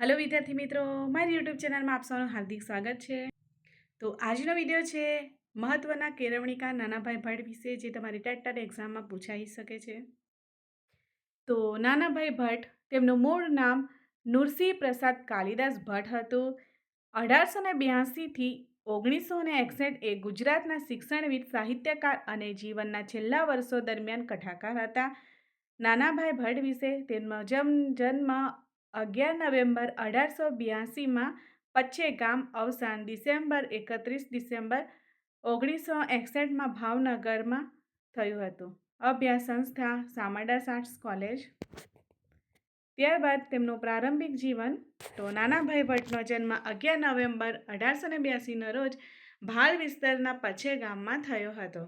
Hello વિદ્યાર્થી મિત્રો. મારી યુટ્યુબ ચેનલમાં આપ સૌનું હાર્દિક સ્વાગત છે. તો આજનો વીડિયો છે મહત્ત્વના કેળવણીકા નાનાભાઈ ભટ્ટ વિશે, જે તમારી ટેટ ટેટ એક્ઝામમાં પૂછાઈ શકે છે. તો નાનાભાઈ ભટ્ટ, તેમનું મૂળ નામ નુરસિંહ પ્રસાદ કાલિદાસ ભટ્ટ હતું. અઢારસો ને બ્યાસીથી ઓગણીસો ને એકસઠ એ ગુજરાતના શિક્ષણવિદ, સાહિત્યકાર અને જીવનના છેલ્લા વર્ષો દરમિયાન કથાકાર હતા. નાનાભાઈ ભટ્ટ વિશે તેમનો જન્મ જન્મ અગિયાર નવેમ્બર અઢારસો બ્યાસીમાં પચ્છે ગામ અવસાન, ડિસેમ્બર એકત્રીસ ડિસેમ્બર ઓગણીસો એકસઠમાં ભાવનગરમાં થયું હતું. અભ્યાસ સંસ્થા, સામરડા આર્ટ્સ કોલેજ. ત્યારબાદ તેમનું પ્રારંભિક જીવન તો નાનાભાઈ ભટ્ટનો જન્મ અગિયાર નવેમ્બર અઢારસો ને બ્યાસીના રોજ ભાલ વિસ્તારના પચ્છે ગામમાં થયો હતો.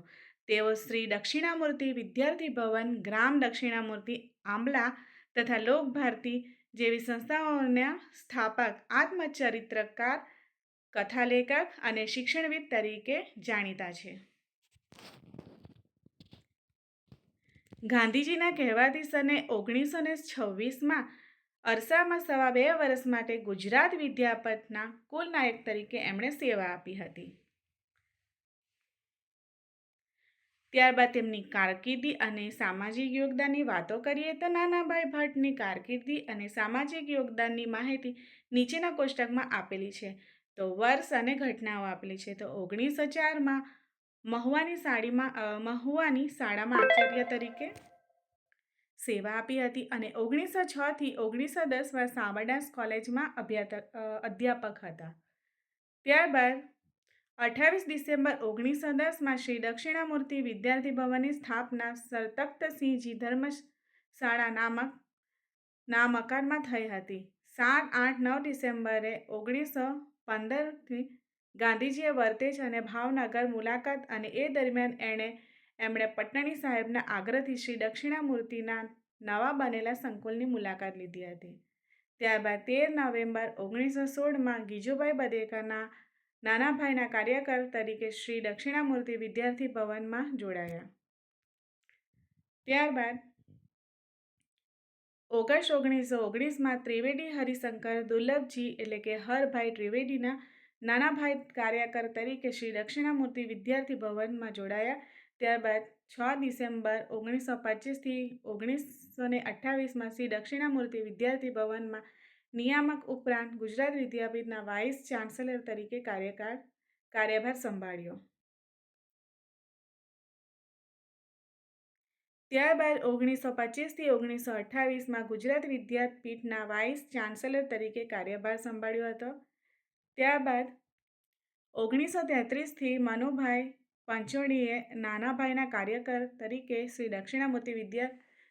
તેઓ શ્રી દક્ષિણામૂર્તિ વિદ્યાર્થી ભવન, ગ્રામ દક્ષિણામૂર્તિ આંબલા તથા લોકભારતી જેવી સંસ્થાઓના સ્થાપક, આત્મચરિત્રકાર, કથાલેખક અને શિક્ષણવિદ તરીકે જાણીતા છે. ગાંધીજીના કહેવાથી સને ઓગણીસો ને છવ્વીસમાં અરસામાં સવા બે વર્ષ માટે ગુજરાત વિદ્યાપીઠના કુલ નાયક તરીકે એમણે સેવા આપી હતી. ત્યારબાદ તેમની કારકિર્દી અને સામાજિક યોગદાનની વાતો કરીએ તો નાનાભાઈ ભટ્ટની કારકિર્દી અને સામાજિક યોગદાનની માહિતી નીચેના કોષ્ટકમાં આપેલી છે. તો વર્ષ અને ઘટનાઓ આપેલી છે. તો ઓગણીસો ચારમાં મહુવાની સાડીમાં મહુવાની શાળામાં આચાર્ય તરીકે સેવા આપી હતી અને ઓગણીસો છથી ઓગણીસો દસમાં સાબરદાસ કોલેજમાં અભ્યાત અધ્યાપક હતા. ત્યારબાદ અઠ્ઠાવીસ ડિસેમ્બર ઓગણીસો દસમાં શ્રી દક્ષિણામૂર્તિ વિદ્યાર્થી ભવનની સ્થાપના સર તખ્તસિંહજી ધર્મશાળા નામક, ના મકાનમાં થઈ હતી. સાત આઠ નવ ડિસેમ્બરે ઓગણીસો પંદરથી ગાંધીજીએ વર્તેજ અને ભાવનગર મુલાકાત અને એ દરમિયાન એણે એમણે પટણી સાહેબના આગ્રહથી શ્રી દક્ષિણામૂર્તિના નવા બનેલા સંકુલની મુલાકાત લીધી હતી. ત્યારબાદ તેર નવેમ્બર ઓગણીસો સોળમાં ગીજુભાઈ બધેકાના નાના ભાઈના કાર્યકર તરીકે શ્રી દક્ષિણામૂર્તિ વિદ્યાર્થી ભવનમાં જોડાયા. ત્યારબાદ ઓગસ્ટ ઓગણીસો ઓગણીસમાં ત્રિવેદી હરિશંકર દુર્લભજી એટલે કે હરભાઈ ત્રિવેદીના નાના ભાઈ કાર્યકર તરીકે શ્રી દક્ષિણામૂર્તિ વિદ્યાર્થી ભવનમાં જોડાયા. ત્યારબાદ છ ડિસેમ્બર ઓગણીસો પચીસથી ઓગણીસો ને અઠ્ઠાવીસમાં શ્રી દક્ષિણામૂર્તિ વિદ્યાર્થી ભવનમાં નિયામક ઉપરાંત ગુજરાત વિદ્યાપીઠના વાઇસ ચાન્સેલર તરીકે કાર્યકાળ કાર્યભાર સંભાળ્યો. ત્યારબાદ ઓગણીસો પચીસથી ઓગણીસો અઠ્ઠાવીસમાં ગુજરાત વિદ્યાપીઠના વાઇસ ચાન્સેલર તરીકે કાર્યભાર સંભાળ્યો હતો. ત્યારબાદ ઓગણીસો તેત્રીસથી મનુભાઈ પંચોળીએ નાનાભાઈના કાર્યકર તરીકે શ્રી દક્ષિણામૂર્તિ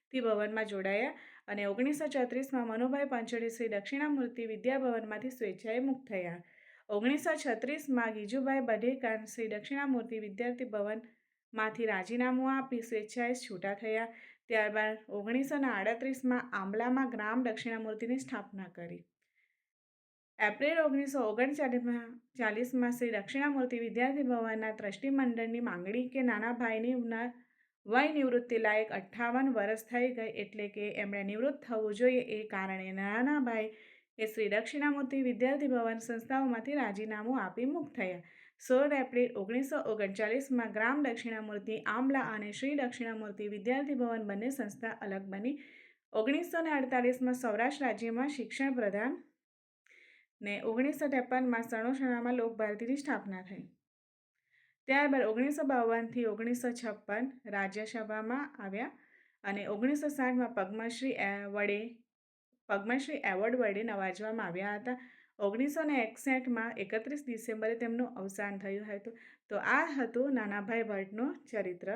વિદ્યાર્થી ભવનમાં જોડાયા અને ઓગણીસો છત્રીસમાં મનુભાઈ પંચોળી શ્રી દક્ષિણામૂર્તિ વિદ્યાભવનમાંથી સ્વેચ્છાએ મુક્ત થયા. ઓગણીસો છત્રીસમાં ગીજુભાઈ બધેકાન શ્રી દક્ષિણામૂર્તિ વિદ્યાર્થી ભવનમાંથી રાજીનામું આપી સ્વેચ્છાએ છૂટા થયા. ત્યારબાદ ઓગણીસો આડત્રીસમાં આંબલામાં ગ્રામ દક્ષિણામૂર્તિની સ્થાપના કરી. એપ્રિલ ઓગણીસો ઓગણચાલીસમાં ચાલીસમાં શ્રી દક્ષિણામૂર્તિ વિદ્યાર્થી ભવનના ટ્રસ્ટી મંડળની માંગણી કે નાના ભાઈની વય નિવૃત્તિ લાયક અઠ્ઠાવન વર્ષ થઈ ગઈ એટલે કે એમણે નિવૃત્ત થવું જોઈએ એ કારણે નાનાભાઈ એ શ્રી દક્ષિણામૂર્તિ વિદ્યાર્થી ભવન સંસ્થાઓમાંથી રાજીનામું આપી મુક્ત થયા. સોળ એપ્રિલ ઓગણીસો ઓગણચાલીસમાં ગ્રામ દક્ષિણામૂર્તિ આંબલા અને શ્રી દક્ષિણામૂર્તિ વિદ્યાર્થી ભવન બંને સંસ્થા અલગ બની. ઓગણીસો ને અડતાલીસમાં સૌરાષ્ટ્ર રાજ્યમાં શિક્ષણ પ્રધાન ને ઓગણીસો ત્રેપનમાં સણોસણામાં લોકભારતીની સ્થાપના થઈ. ત્યારબાદ ઓગણીસો બાવનથી ઓગણીસો છપ્પન રાજ્યસભામાં આવ્યા અને ઓગણીસો સાઠમાં પદ્મશ્રી વડે, પદ્મશ્રી એવોર્ડ વડે નવાજવામાં આવ્યા હતા. ઓગણીસો ને એકસઠમાં એકત્રીસ ડિસેમ્બરે તેમનું અવસાન થયું હતું. તો આ હતું નાનાભાઈ ભટ્ટનું ચરિત્ર.